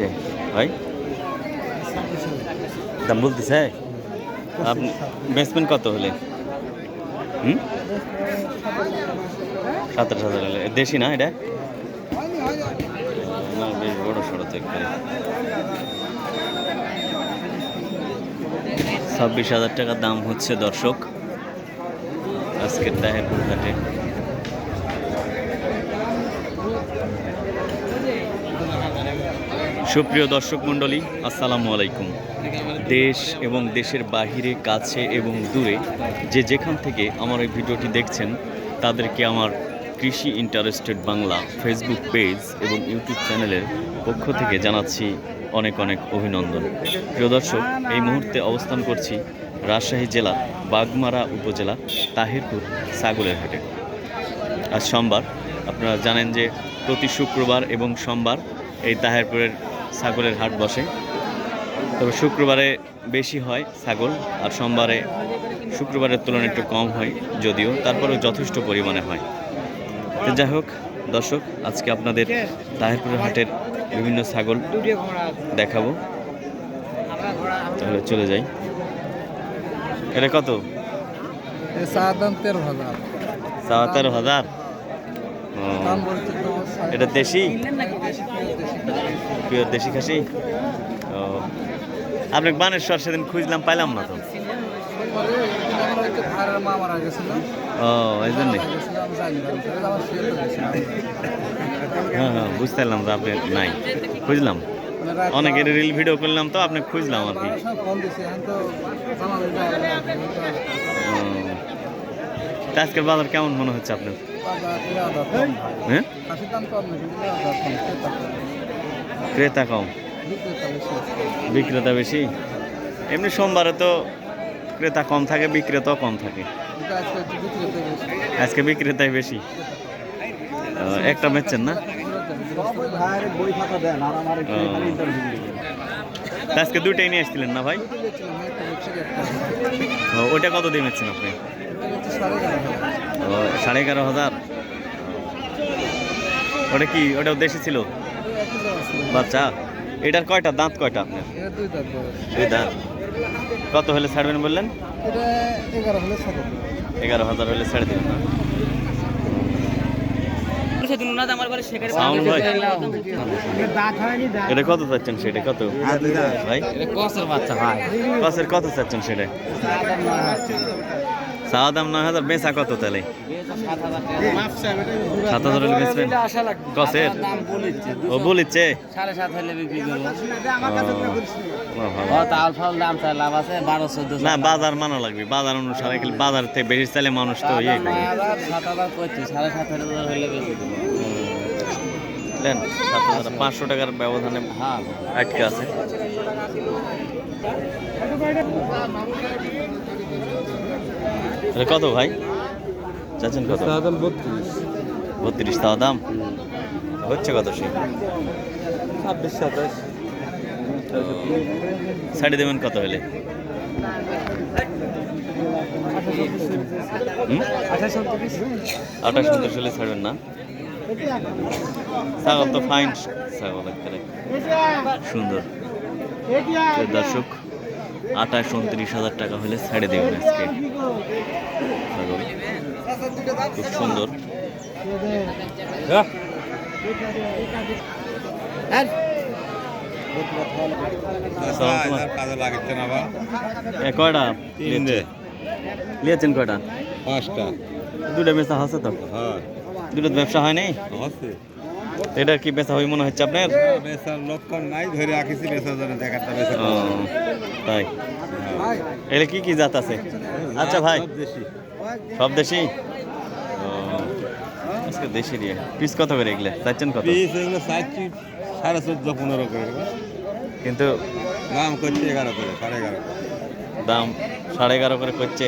চাচ্ছে ভাই? দাম বলতেছে? আপনি বেচবেন কত হলে? হুম? সাতাশ হাজার হলে। দেশি না এটা? বেশ বড় সড়ো তো একবারে। ছাব্বিশ হাজার টাকা দাম হচ্ছে দর্শক। আজকের তাহেরপুর ঘাটে সুপ্রিয় দর্শক মণ্ডলী, আসসালামু আলাইকুম। দেশ এবং দেশের বাহিরে, কাছে এবং দূরে যে যেখান থেকে আমার এই ভিডিওটি দেখছেন, তাদেরকে আমার কৃষি ইন্টারেস্টেড বাংলা ফেসবুক পেজ এবং ইউটিউব চ্যানেলের পক্ষ থেকে জানাচ্ছি অনেক অনেক অভিনন্দন। প্রিয় দর্শক, এই মুহূর্তে অবস্থান করছি রাজশাহী জেলা, বাগমারা উপজেলা, তাহিরপুর ছাগলের হাটে। আজ সোমবার, আপনারা জানেন যে প্রতি শুক্রবার এবং সোমবার এই তাহেরপুরের ছাগলের হাট বসে। তবে শুক্রবারে বেশি হয় ছাগল আর সোমবারে শুক্রবারের তুলনায় একটু কম হয় যদিও তারপরেও যথেষ্ট পরিমাণে হয়। তো যাই হোক দর্শক আজকে আপনাদের তাহেরপুরের হাটের বিভিন্ন ছাগল দেখাবো। তাহলে চলে যাই। এটা কত? তেরো হাজার। এটা দেশি? পিওর দেশি। খাসি? ও আপনি বানেশ্বর সেদিন খুঁজলাম পাইলাম না তো। ও এই জন্যে। হ্যাঁ হ্যাঁ বুঝতে পারলাম তো আপনি নাই। খুঁজলাম। অনেকের রিল ভিডিও করলাম তো আপনি খুঁজলাম আর কি। আজকের বাজার কেমন মনে হচ্ছে আপনার। হ্যাঁ? ক্রেতা কম। বিক্রেতা বেশি? এমনি সোমবারে তো ক্রেতা কম থাকে বিক্রেতাও কম থাকে। আজকে বিক্রেতাই বেশি। একটা বেচছেন না? আজকে দুইটাই নিয়ে আসছিলেন না ভাই? দুটো বেচছিলাম, একটা বেচছি, একটা ও, ওইটা কত দিয়ে বেচছেন আপনি? সাড়ে এগারো হাজার। ওটা কি ওটা দেশি ছিল এটা একই জায়গা ছিল। বাচ্চা এটার কয়টা? দাঁত কয়টা আপনার? দুই দাঁত কত হলে ছাড়বেন বললেন? এগারো হাজার হলে ছেড়ে দেবেন না। এটা কত চাচ্ছেন সেটা? কত? ভাই? কসের কত চাচ্ছেন সেটা? দাম নয় হাজার বেচা কত তাহলে? সাত হাজার হলে বেচবেন। কসের ও বলিচ্ছে সাড়ে সাত হলে বিক্রি করব বাজার লাগবে। বাজার অনুসারে বাজার থেকে বেশি মানুষ তো ইয়ে পাঁচশো টাকার ব্যবধানে আটকে আছে। কত ভাই? চাচ্ছেন কত? দাম বত্রিশ। বত্রিশ তাও দাম হচ্ছে কত সে? ছাব্বিশ সাতাশ। সাইডে দেবেন কত হলে? আঠাশ উনত্রিশ হলে ছাড়বেন না। ছাগল তো ফাইন ছাগল একেবারে সুন্দর। দর্শক আঠাশ উনত্রিশ হাজার টাকা হলে ছেড়ে দেবেন আজকে। খুব সুন্দর। এ কয়টা নিয়েছেন কয়টা? পাঁচটা। দুটো বেচা আছে তো? হ্যাঁ। দুটো ব্যবসা হয় নাই এটা কি বেচা হয় মনে হচ্ছে আপনার? বেচার লক্ষণ নাই ধরে রাখিছি বেচার জন্য দেখাটা বেচা তাই? এলে কি কি জাত আছে? আচ্ছা ভাই। সব দেশি? আজকে দেশি দিয়ে পিস কত করে এগুলো? চাচ্ছেন কত? পিস এগুলো চাচ্ছি সাড়ে চোদ্দ পনেরো করে। কিন্তু দাম করছে এগারো করে সাড়ে এগারো দাম সাড়ে এগারো করে করছে?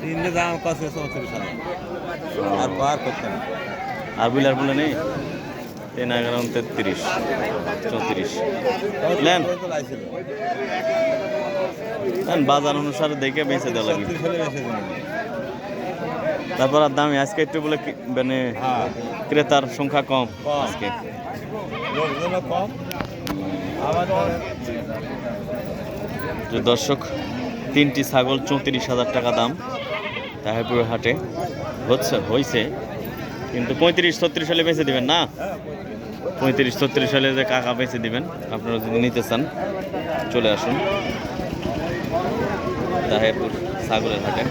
তিনটে দাম করছে চৌত্রিশ আর পার না আর বুলার বলে নেই? তিন এগারো তেত্রিশ চৌত্রিশ। নেন, বাজার অনুসারে দেখে বেঁচে দেওয়া লাগবে চৌত্রিশ হলে বেঁচে দিন তারপর আর দামে আজকে একটু বলে মানে হ্যাঁ। ক্রেতার সংখ্যা কম কম। আজকে। যে দর্শক তিনটি ছাগল চৌত্রিশ হাজার টাকা দাম তাহেরপুর হাটে। হচ্ছে হয়েছে কিন্তু পঁয়ত্রিশ ছত্রিশ সালে বেঁচে দিবেন না? পঁয়ত্রিশ ছত্রিশ সালে যে কাকা বেঁচে দিবেন আপনারা যদি নিতে চান চলে আসুন। তাহেরপুর ছাগলের হাটে।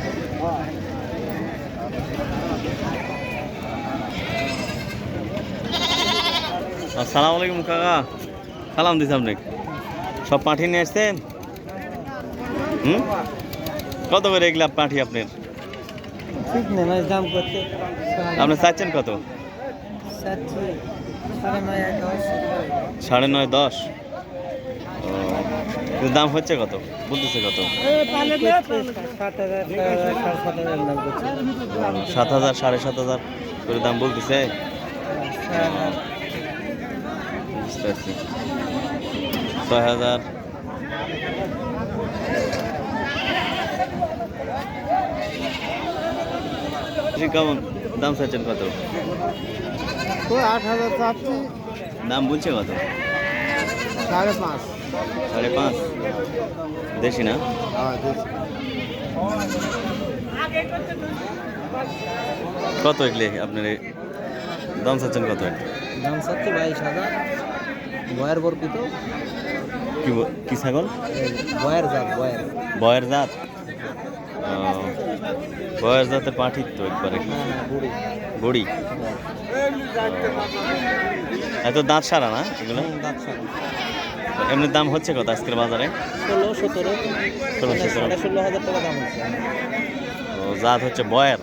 আসসালামু আলাইকুম কাকা। সালাম দিস আপনি সব পাঠিয়ে নিয়ে আসছেন হুম? কত করে এগুলা পাঠি আপনার? দাম করতে আপনি চাচ্ছেন কত? সাড়ে নয় দশ। দাম হচ্ছে কত? বলতেছে কত? সাত হাজার সাড়ে সাত হাজার দাম সাত হাজার সাড়ে সাত হাজার। করে দাম বলতেছে বুঝতে ছয় হাজার। কেমন? দাম চাচ্ছেন কত? আট হাজার চাচ্ছি। দাম বলছে কত? সাড়ে পাঁচ। সাড়ে পাঁচ। দেশি না? হ্যাঁ কত এগুলি আপনার দাম চাচ্ছেন কত? দাম চাচ্ছি বাইশ হাজার। বয়ের বরকি তো? কি কি ছাগল? বয়ের জাত বয়ের। বয়ের জাত? বয়ের জাতের পাঠি তো একবারে। বুড়ি। এত দাঁত সারা না এগুলো? দাঁত সাড়ে এমনি দাম হচ্ছে কত আজকের বাজারে? ষোলো সতেরো। ষোলো সতেরো। ষোলো হাজার টাকা দাম হচ্ছে। জাত হচ্ছে বয়ের?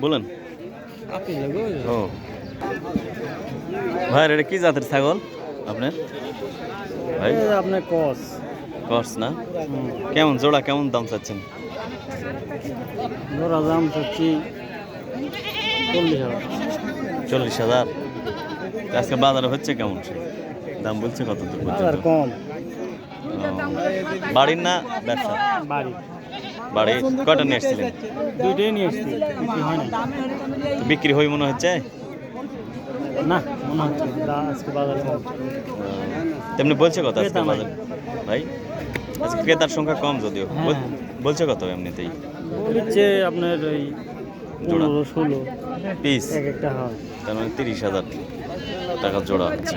বলুন। ও। ভাই এটা কি জাতের ছাগল আপনার? ভাই। আপনার কস। কস না? কেমন জোড়া কেমন দাম চাচ্ছেন? ধরা দাম চাচ্ছি চল্লিশ হাজার। চল্লিশ হাজার। আজকে বাজারে হচ্ছে কেমন? দাম বলছে কত দূর পর্যন্ত? কম। বাড়ির না ব্যবসা? বাড়ি বাড়ি কটা নিয়ে এসেছিলেন? দুইটাই নিয়ে এসছি বিক্রি হয় না বিক্রি হই মনে হচ্ছে? না মনে হচ্ছে আজকে বাজারে তেমনি বলছে কত আজকে। বাজার? ভাই আজকে ক্রেতার সংখ্যা কম যদিও। হ্যাঁ। বলছে কত এমনিতেই? বলছে আপনার ওই জোড়া। পনেরো ষোলো। পিস? এক একটা হয়। তার মানে তিরিশ হাজার টাকা জোড়া হচ্ছে।